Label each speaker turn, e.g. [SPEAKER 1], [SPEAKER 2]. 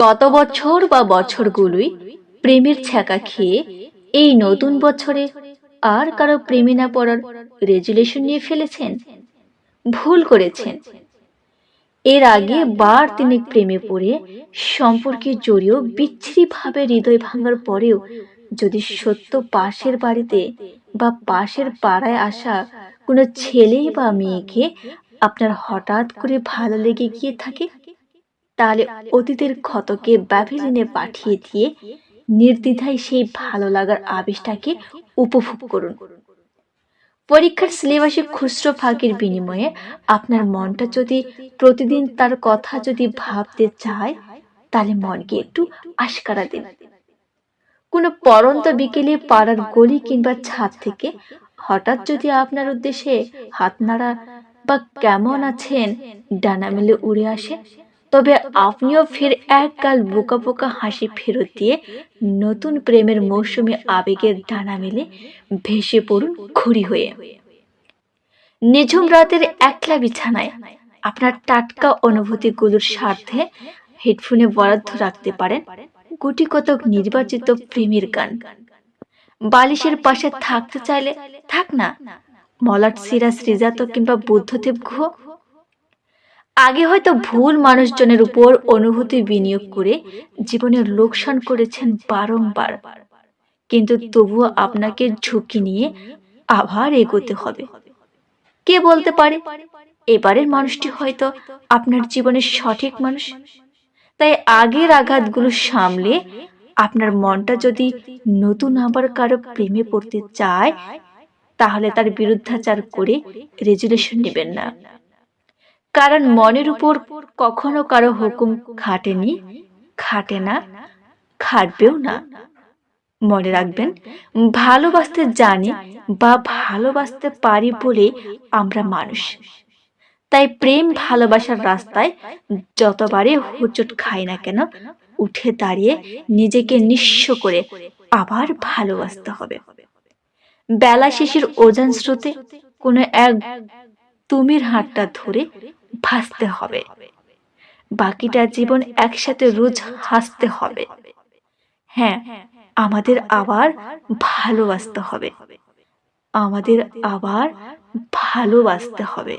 [SPEAKER 1] গত বছর বা বছরগুলোই প্রেমের ছ্যাঁকা খেয়ে এই নতুন বছরে আর কারও প্রেমে না পড়ার রেজুলেশন নিয়ে ফেলেছেন? ভুল করেছেন। এর আগে বার তিনি প্রেমে পড়ে সম্পর্কে জড়িয়েও বিচ্ছিরিভাবে হৃদয় ভাঙার পরেও যদি সত্য পাশের বাড়িতে বা পাশের পাড়ায় আসা কোনো ছেলে বা মেয়েকে আপনার হঠাৎ করে ভালো লেগে গিয়ে থাকে? তাহলে অতীতের ক্ষতকে ব্যাভিলিনে পাঠিয়ে দিয়ে নির্দ্বিধায় সেই ভালো লাগার আবেশটাকে উপভোগ করুন। পরীক্ষার সিলেবাসে খুচরো ফাঁকির বিনিময়ে আপনার মনটা যদি প্রতিদিন তার কথা যদি ভাবতে চায়, তাহলে মনকে একটু আশকারা দিন। কোনো পরন্ত বিকেলে পাড়ার গলি কিংবা ছাদ থেকে হঠাৎ যদি আপনার উদ্দেশ্যে হাত নাড়া বা কেমন আছেন, ডানা মেলে উড়ে আসে তবে আপনিও ফের এক গাল বোকা বোকা হাসি ফেরত দিয়ে নতুন প্রেমের মৌসুমে আবেগের ডানা মেলে ভেসে পড়ুন ঘুরি হয়ে। নিঝুম রাতের একলা বিছানায় আপনার টাটকা অনুভূতিগুলোর স্বার্থে হেডফোনে বরাদ্দ রাখতে পারেন গুটি কতক নির্বাচিত প্রেমের গান। বালিশের পাশে থাকতে চাইলে থাক না, মলাট সিরাজ রিজাত কিংবা বুদ্ধদেব গুহ আগে হয়তো ভুল মানুষজনের উপর অনুভূতি বিনিয়োগ করে জীবনের লোকসান করেছেন বারংবার। কিন্তু তবুও আপনাকে ঝুঁকি নিয়ে আবার এগোতে হবে। কে বলতে পারে? এবারের মানুষটি হয়তো আপনার জীবনের সঠিক মানুষ। তাই আগের আঘাতগুলো সামলে আপনার মনটা যদি নতুন আবার কারও প্রেমে পড়তে চায়, তাহলে তার বিরুদ্ধাচার করে রেজুলেশন নেবেন না। কারণ মনের উপর কখনো কারও হুকুম খাটেনি খাটে না খাটবেও না। মনে রাখবেন ভালোবাসতে জানি বা ভালোবাসতে পারি বলে আমরা মানুষ। তাই প্রেম ভালোবাসার রাস্তায় যতবারে হোঁচট খাই না কেন উঠে দাঁড়িয়ে নিজেকে নিঃস্ব করে আবার ভালোবাসতে হবে। বেলা শেষের ওজন স্রোতে কোনো এক তুমির হাতটা ধরে ভাসতে হবে। বাকিটা জীবন একসাথে রোজ হাসতে হবে। হ্যাঁ আমাদের আবার ভালোবাসতে হবে। আমাদের আবার ভালোবাসতে হবে।